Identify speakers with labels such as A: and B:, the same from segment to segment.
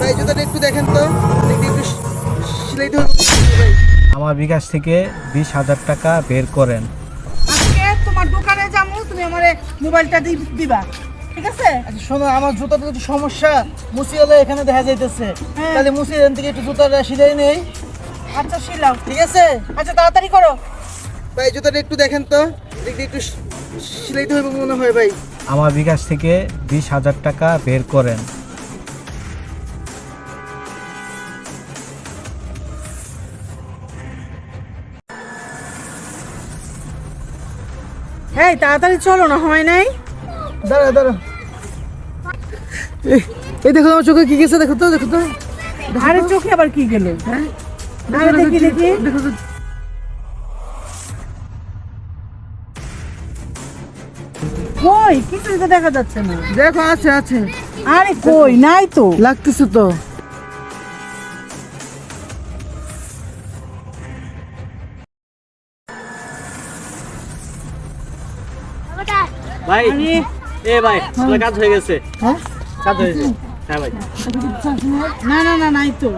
A: ভাই জুতাটা একটু দেখেন তো। একটু সিলাই ধরবো ভাই
B: আমার বিকাশ থেকে বিশ হাজার টাকা বের করেন।
C: আজকে তোমার দোকানে যাব তুমি আমারে মোবাইলটা দিবা। ঠিক আছে?
A: আচ্ছা শোনো আমার জুতাটা একটু সমস্যা মুসিয়ালে এখানে দেখা যাইতেছে।
C: হ্যাঁ।
A: তাহলে মুসি এখান থেকে একটু জুতাটা সিলাই নেই।
C: আচ্ছা শিলাও
A: ঠিক আছে?
C: আচ্ছা তাড়াতাড়ি করো।
A: ভাই জুতাটা একটু দেখেন তো। দেখি একটু সিলাই ধরবো মনে হয় ভাই।
B: আমার বিকাশ থেকে বিশ হাজার টাকা বের করেন।
C: হ্যাঁ তাড়াতাড়ি চলো না হয় নাই?
A: দাঁড়া দাঁড়া। এই- এই দেখো আমার চোখে কি গেছে দেখো তো দেখো তো।
C: আরে চোখে আবার কি গেল?
A: হ্যাঁ?
C: দেখি দেখি
A: দেখো তো
C: কই? কিছুই তো দেখা যাচ্ছে না।
A: দেখো আছে আছে।
C: আরে কই? নাই তো।
A: লাগতেছে তো।
D: ভাই এ ভাই তোমার কাজ হয়ে গেছে।
A: হ্যাঁ?
D: কাজ হয়েছে হ্যাঁ ভাই।
C: না না না নাই তো।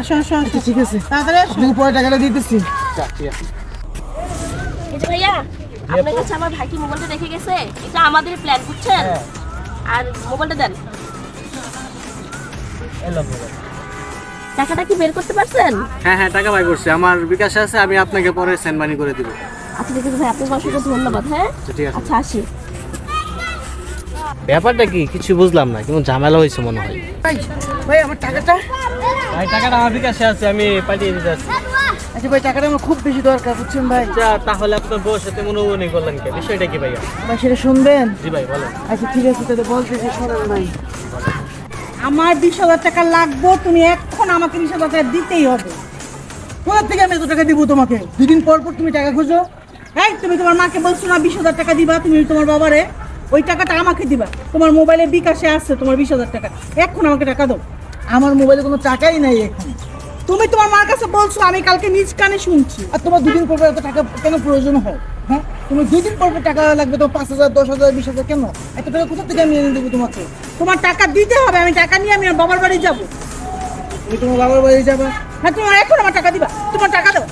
C: আসো আসো আসো।
A: ঠিক আছে।
C: তাড়াতাড়ি আসো।
A: আপনাকে পরে টাকাটা দিতেছি।
E: এই ভাইয়া আপনার কাছে আমার ভাই কি মোবাইলটা রেখে গেছে। এটা আমাদের প্ল্যান বুঝছেন? আর মোবাইলটা দেন। টাকাটা কি বের করতে পারছেন?
D: হ্যাঁ হ্যাঁ টাকা ভাই করছে। আমার বিকাশ আছে আমি আপনাকে পরে সেন্ড মানি করে দিব।
E: আচ্ছা ঠিক আছে ভাই আপনাকে অসংখ্য ধন্যবাদ হ্যাঁ?
D: আচ্ছা, আছে।
E: আচ্ছা আসি।
D: ব্যাপারটা কি? কিছু বুঝলাম না কেমন ঝামেলা হয়েছে মনে হয়।
A: ভাই ভাই আমার টাকাটা?
D: ভাই টাকাটা আমার বিকাশে আছে আমি পাঠিয়ে দিতে আসছি
A: আচ্ছা ভাই টাকাটা আমার খুব বেশি দরকার বুঝছেন ভাই?
D: আচ্ছা তাহলে আপনার বউর সাথে মনোমনি করলেন কে বিষয়টা কি ভাইয়া?
A: ভাই সেটা শুনবেন?
D: জি ভাই বলেন।
A: আচ্ছা ঠিক আছে তাহলে বলতেছি শোনেন ভাই।
C: আমার বিশ হাজার টাকা লাগবে তুমি এখন আমাকে বিশ হাজার টাকা দিতেই হবে।
A: কোথা থেকে আমি এত টাকা দিব তোমাকে? দুদিন পর পর তুমি টাকা খোঁজো।
C: এই, তুমি তোমার মাকে বলছো না বিশ হাজার টাকা দিবা, তুমি তোমার বাবারে ওই টাকাটা আমাকে দিবা। তোমার মোবাইলে বিকাশে আসছে তোমার বিশ হাজার টাকা। এখন আমাকে টাকা দাও।
A: আমার মোবাইলে কোনো টাকাই নাই এখন।
C: তুমি তোমার মার কাছে বলছো, আমি কালকে নিজ কানে শুনছি।
A: আর তোমার দুদিন পর এত টাকা কেন প্রয়োজন হয়? হ্যাঁ? তুমি দুই দিন পর টাকা লাগবে তো পাঁচ হাজার, দশ হাজার, বিশ হাজার, কেন? এত টাকা কোথা থেকে আমি এনে দেবো তোমাকে?
C: তোমার টাকা দিতে হবে, আমি টাকা নিয়ে আমি বাবার বাড়ি যাব।
A: তুমি তোমার বাবার বাড়ি যাবে?
C: হ্যাঁ তোমার এখন আমার টাকা দিবা। তোমার টাকা দাও।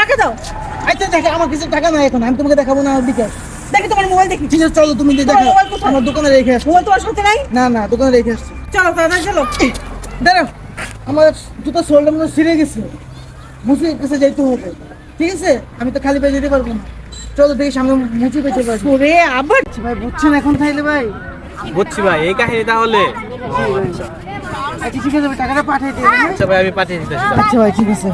C: টাকা দাও।
A: আচ্ছা দেখে আমার কিছু টাকা নাই এখন আমি তোমাকে দেখাবো না বিকাশ
C: দেখি তোমার মোবাইল দেখি।
A: ঠিক আছে চলো তুমি দেখো আমার দোকানে রেখে আসো
C: মোবাইল তোমার সাথে নাই?
A: না না দোকানে রেখে আসছি।
C: চলো তাড়াতাড়ি চলো।
A: দাঁড়াও। আমার জুতো সোলটা মনে হয় ছিঁড়ে গেছে। মুসি কাছে যাইতে হবে। ঠিক আছে? আমি তো খালি পেয়ে যেতে পারব না। চলো দেখি সামনে মুচি পেতে পারছি
C: ওরে আবার?
A: ভাই বুঝছেন এখন তাইলে ভাই।
D: বুঝছি ভাই এই কাহিনী তাহলে।
A: আচ্ছা ঠিক আছে টাকাটা পাঠিয়ে দিই
D: আচ্ছা ভাই আমি পাঠিয়ে দিতে
A: আচ্ছা ভাই ঠিক আছে।